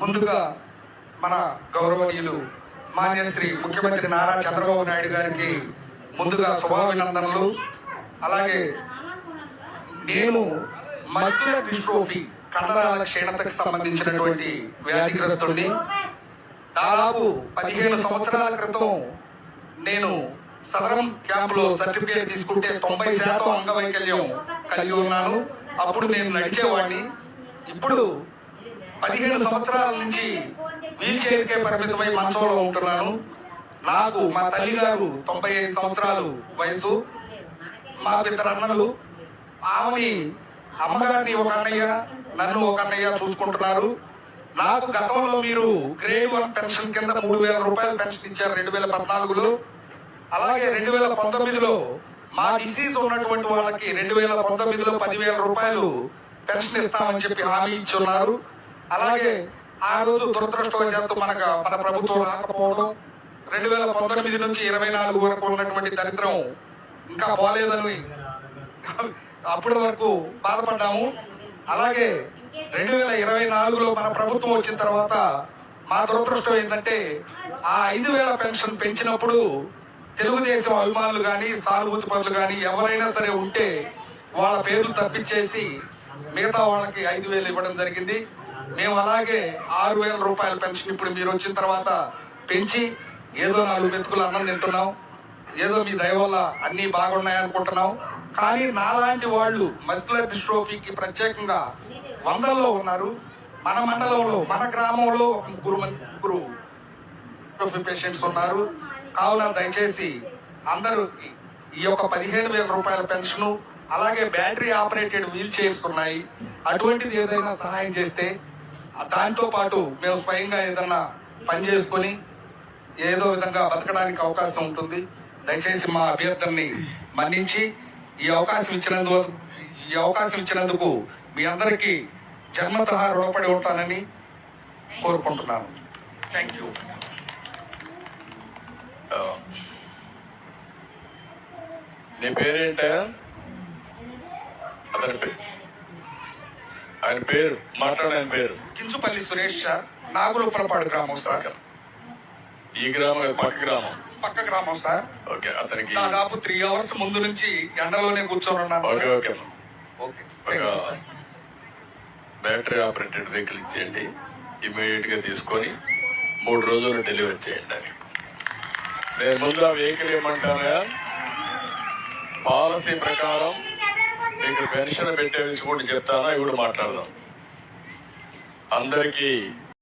ముందుగా మన గౌరవనీయులు మాన్యశ్రీ ముఖ్యమంత్రి నారా చంద్రబాబు నాయుడు గారికి ముందుగా శుభాభినందనలు. అలాగే నేను మస్కులర్ డిస్ట్రోఫీ కండరాల క్షీణతకు సంబంధించినటువంటి వ్యాధిగ్రస్తుడిని దాదాపు పదిహేను సంవత్సరాల క్రితం నేను సదరం క్యాంపులో సర్టిఫికేట్ తీసుకుంటే తొంభై శాతం అంగవైకల్యం కలిగి ఉన్నాను. అప్పుడు నేను నడిచేవాడిని. ఇప్పుడు పదిహేను సంవత్సరాల నుంచి వీల్ చైర్కే పరిమితమై మంచంలో ఉంటున్నాను. నాకు మా తల్లిగారు తొంభై ఐదు సంవత్సరాలు వయసు మా ఇద్దరు అన్నలు. ఆమె అమ్మగారిని ఒక అన్నయ్య నన్ను ఒక అన్నయ్య చూసుకుంటున్నారు. నాకు గతంలో మీరు గ్రేడ్ వన్ పెన్షన్ కింద మూడు వేల రూపాయలు పెన్షన్ ఇచ్చారు రెండు వేల పద్నాలుగులో. అలాగే రెండు వేల పంతొమ్మిదిలో మా డిసీజ్ ఉన్నటువంటి వాళ్ళకి రెండు వేల పంతొమ్మిదిలో పదివేల రూపాయలు పెన్షన్ ఇస్తామని చెప్పి హామీ ఇచ్చి ఉన్నారు. అలాగే ఆ రోజు దురదృష్టవశాత్తు మనకు మన ప్రభుత్వం రాకపోవడం రెండు వేల పంతొమ్మిది నుంచి ఇరవై నాలుగు వరకు ఉన్నటువంటి దరిద్రం ఇంకా పోలేదని అప్పటి వరకు బాధపడ్డాము. అలాగే రెండు వేల ఇరవై నాలుగులో మన ప్రభుత్వం వచ్చిన తర్వాత మా దురదృష్టం ఏంటంటే ఆ ఐదు వేల పెన్షన్ పెంచినప్పుడు తెలుగుదేశం అభిమానులు కానీ సానుభూతి పనులు కానీ ఎవరైనా సరే ఉంటే వాళ్ళ పేర్లు తప్పించేసి మిగతా వాళ్ళకి ఐదు వేలు ఇవ్వడం జరిగింది. మేము అలాగే ఆరు వేల రూపాయల పెన్షన్ ఇప్పుడు మీరు వచ్చిన తర్వాత పెంచి ఏదో నాలుగు మెతుకులు అన్నం తింటున్నాం ఏదో మీ దయ వల్ల అన్నీ బాగున్నాయనుకుంటున్నాం కానీ నాలాంటి వాళ్ళు మస్కులర్ డిస్ట్రోఫీకి ప్రత్యేకంగా వందల్లో ఉన్నారు. మన మండలంలో మన గ్రామంలో ఒక ముగ్గురు మంది ముగ్గురు డిస్ట్రోఫీ పేషెంట్స్ ఉన్నారు. కావున దయచేసి అందరూ ఈ- యొక్క పదిహేను వేల రూపాయల పెన్షన్ అలాగే బ్యాటరీ ఆపరేటెడ్ వీల్ చైర్స్ ఉన్నాయి. అటువంటిది ఏదైనా సహాయం చేస్తే దాంతో పాటు మేము స్వయంగా ఏదైనా పని చేసుకొని ఏదో విధంగా బతకడానికి అవకాశం ఉంటుంది. దయచేసి మా అభ్యర్థుల్ని మన్నించి ఈ అవకాశం ఇచ్చినందుకు ఈ అవకాశం ఇచ్చినందుకు మీ అందరికీ జన్మతః రుణపడి ఉంటానని కోరుకుంటున్నాను. Thank you. నీ పేరేంట? అతని పేరు? ఆయన పేరు మాట్లాడే పేరు. కించుపల్లి సురేష్ సార్ నాగులుపలపాడు గ్రామం సార్. ఈ గ్రామం పక్క గ్రామం. పక్క గ్రామం సార్. ఓకే అతనికి దాదాపు త్రీ అవర్స్ ముందు నుంచి ఎండలోనే కూర్చొని ఉన్నాను okay. Okay. Battery operated vehicle ఇచ్చేయండి. ఇమీడియట్గా తీసుకొని మూడు రోజులు డెలివరీ చేయండి అని. నేను ముందు ఆ వెహికల్ ఏమంటానా? పాలసీ ప్రకారం మీకు పెన్షన్ పెట్టే విషయం కూడా చెప్తానా? ఇవి మాట్లాడదాం. అందరికీ